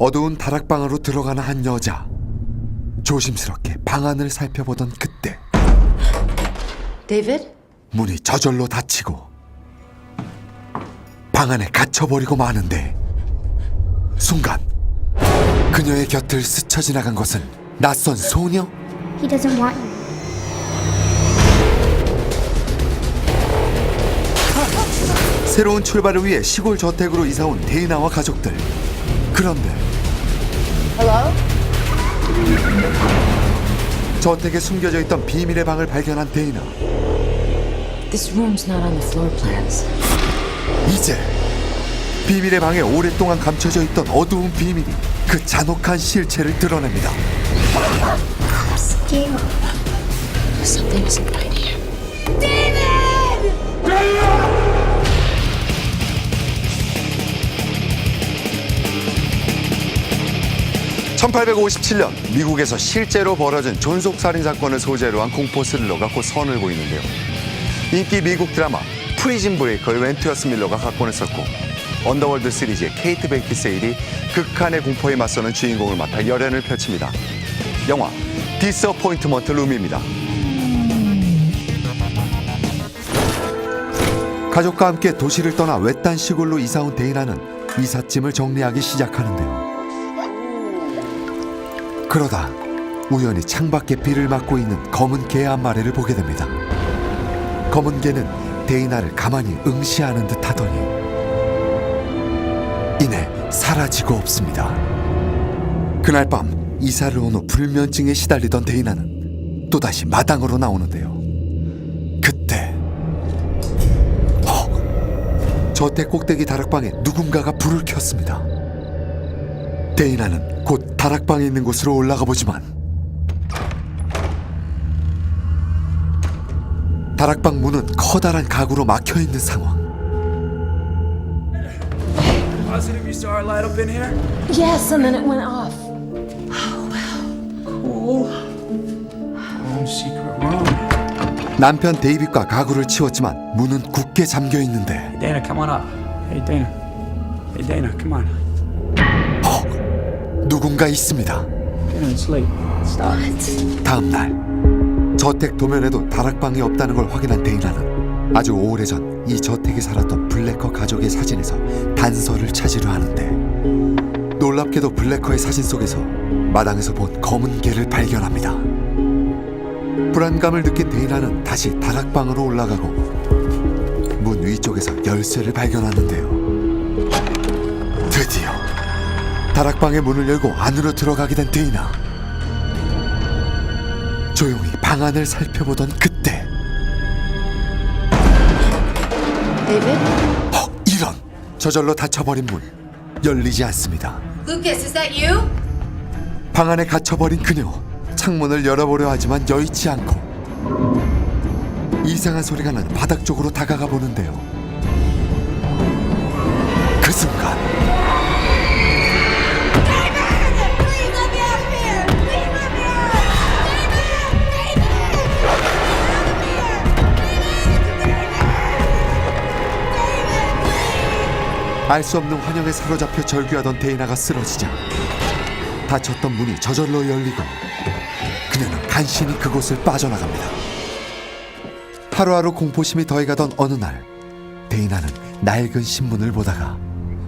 어두운 다락방으로 들어가는 한 여자. 조심스럽게 방 안을 살펴보던 그때 David? 문이 저절로 닫히고 방 안에 갇혀버리고 마는데 순간 그녀의 곁을 스쳐 지나간 것은 낯선 소녀? He doesn't want you. 새로운 출발을 위해 시골 저택으로 이사 온 데이나와 가족들. 그런데 Hello? 저택에 숨겨져 있던 비밀의 방을 발견한 데이나. This room's not on the floor plans. 이제 비밀의 방에 오랫동안 감춰져 있던 어두운 비밀이 그 잔혹한 실체를 드러냅니다. Still. 1857년 미국에서 실제로 벌어진 존속 살인 사건을 소재로 한 공포 스릴러가 곧 선을 보이는데요. 인기 미국 드라마 프리즌 브레이커의 웬투어스 밀러가 각본을 썼고 언더월드 시리즈의 케이트 베이키세일이 극한의 공포에 맞서는 주인공을 맡아 열연을 펼칩니다. 영화 디스어포인트먼트 룸입니다. 가족과 함께 도시를 떠나 외딴 시골로 이사 온 데이나는 이삿짐을 정리하기 시작하는데요. 그러다 우연히 창밖에 비를 맞고 있는 검은 개 한 마리를 보게 됩니다. 검은 개는 데이나를 가만히 응시하는 듯 하더니 이내 사라지고 없습니다. 그날 밤 이사를 온 후 불면증에 시달리던 데이나는 또다시 마당으로 나오는데요. 그때 헉! 저택 꼭대기 다락방에 누군가가 불을 켰습니다. 데이나는 곧 다락방에 있는 곳으로 올라가 보지만 다락방 문은 커다란 가구로 막혀 있는 상황. Positive you saw our light up in here? Yes, and then it went off. Oh, secret room. 남편 데이빗과 가구를 치웠지만 문은 굳게 잠겨 있는데 Dana, come on up. Hey, Dana. Hey, Dana, come on. 헉! 누군가 있습니다. 다음 날 저택 도면에도 다락방이 없다는 걸 확인한 데이나는 아주 오래전 이 저택에 살았던 블래커 가족의 사진에서 단서를 찾으려 하는데 놀랍게도 블래커의 사진 속에서 마당에서 본 검은 개를 발견합니다. 불안감을 느낀 데이나는 다시 다락방으로 올라가고 문 위쪽에서 열쇠를 발견하는데요. 다락방의 문을 열고 안으로 들어가게 된 데이나. 조용히 방 안을 살펴보던 그때. David? 헉 이런. 저절로 닫혀버린 문. 열리지 않습니다. Lucas, is that you? 방 안에 갇혀버린 그녀. 창문을 열어보려 하지만 여의치 않고. 이상한 소리가 나는 바닥 쪽으로 다가가 보는데요. 그 순간 알 수 없는 환영에 사로잡혀 절규하던 데이나가 쓰러지자 닫혔던 문이 저절로 열리고 그녀는 간신히 그곳을 빠져나갑니다. 하루하루 공포심이 더해가던 어느 날 데이나는 낡은 신문을 보다가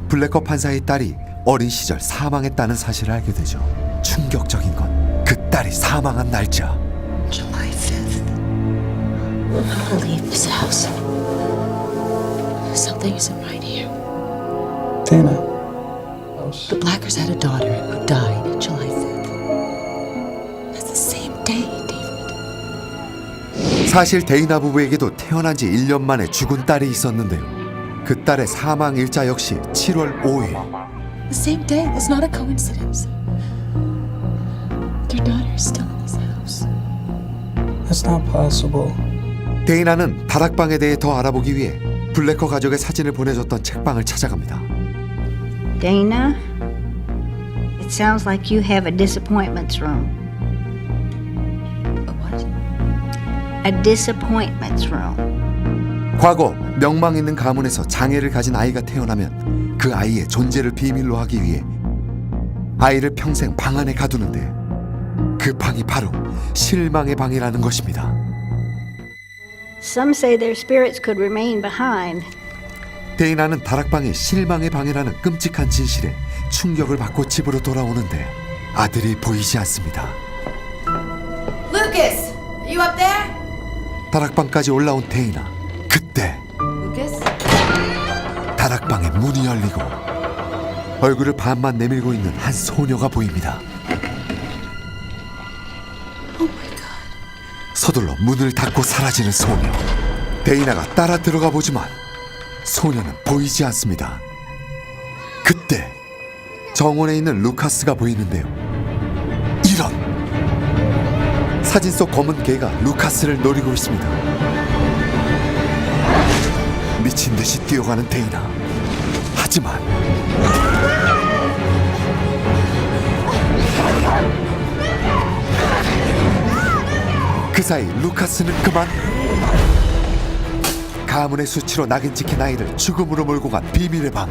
블래커 판사의 딸이 어린 시절 사망했다는 사실을 알게 되죠. 충격적인 건 그 딸이 사망한 날짜. July 5th. I'm gonna leave this house. Something isn't Dana. The Blackers had a daughter who died July 5th. That's the same day, David. 사실 데이나 부부에게도 태어난 지 1년 만에 죽은 딸이 있었는데요. 그 딸의 사망 일자 역시 7월 5일. The same day. It's not a coincidence. Their daughter is still in this house. That's not possible. 데이나는 다락방에 대해 더 알아보기 위해 블래커 가족의 사진을 보내줬던 책방을 찾아갑니다. Dana, it sounds like you have a disappointments room. A what? A disappointments room. 과거 명망 있는 가문에서 장애를 가진 아이가 태어나면 그 아이의 존재를 비밀로 하기 위해 아이를 평생 방 안에 가두는데 그 방이 바로 실망의 방이라는 것입니다. Some say their spirits could remain behind. 데이나는 다락방이 실망의 방이라는 끔찍한 진실에 충격을 받고 집으로 돌아오는데 아들이 보이지 않습니다. Lucas, you up there? 다락방까지 올라온 데이나 그때 Lucas? 다락방의 문이 열리고 얼굴을 반만 내밀고 있는 한 소녀가 보입니다. 서둘러 문을 닫고 사라지는 소녀. 데이나가 따라 들어가 보지만 소녀는 보이지 않습니다. 그때 정원에 있는 루카스가 보이는데요. 이런 사진 속 검은 개가 루카스를 노리고 있습니다. 미친 듯이 뛰어가는 데이나. 하지만 그 사이 루카스는 그만 가문의 수치로 낙인 찍힌 아이를 죽음으로 몰고 간 비밀의 방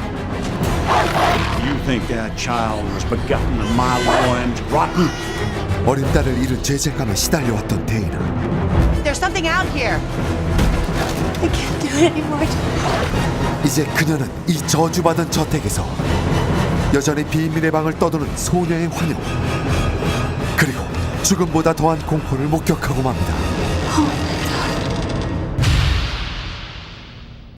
You think that child was begotten of my loins rotten? 어린 딸을 잃은 죄책감에 시달려왔던 데이나 There's something out here. I can't do it anymore. 이제 그녀는 이 저주받은 저택에서 여전히 비밀의 방을 떠도는 소녀의 환영 그리고 죽음보다 더한 공포를 목격하고 맙니다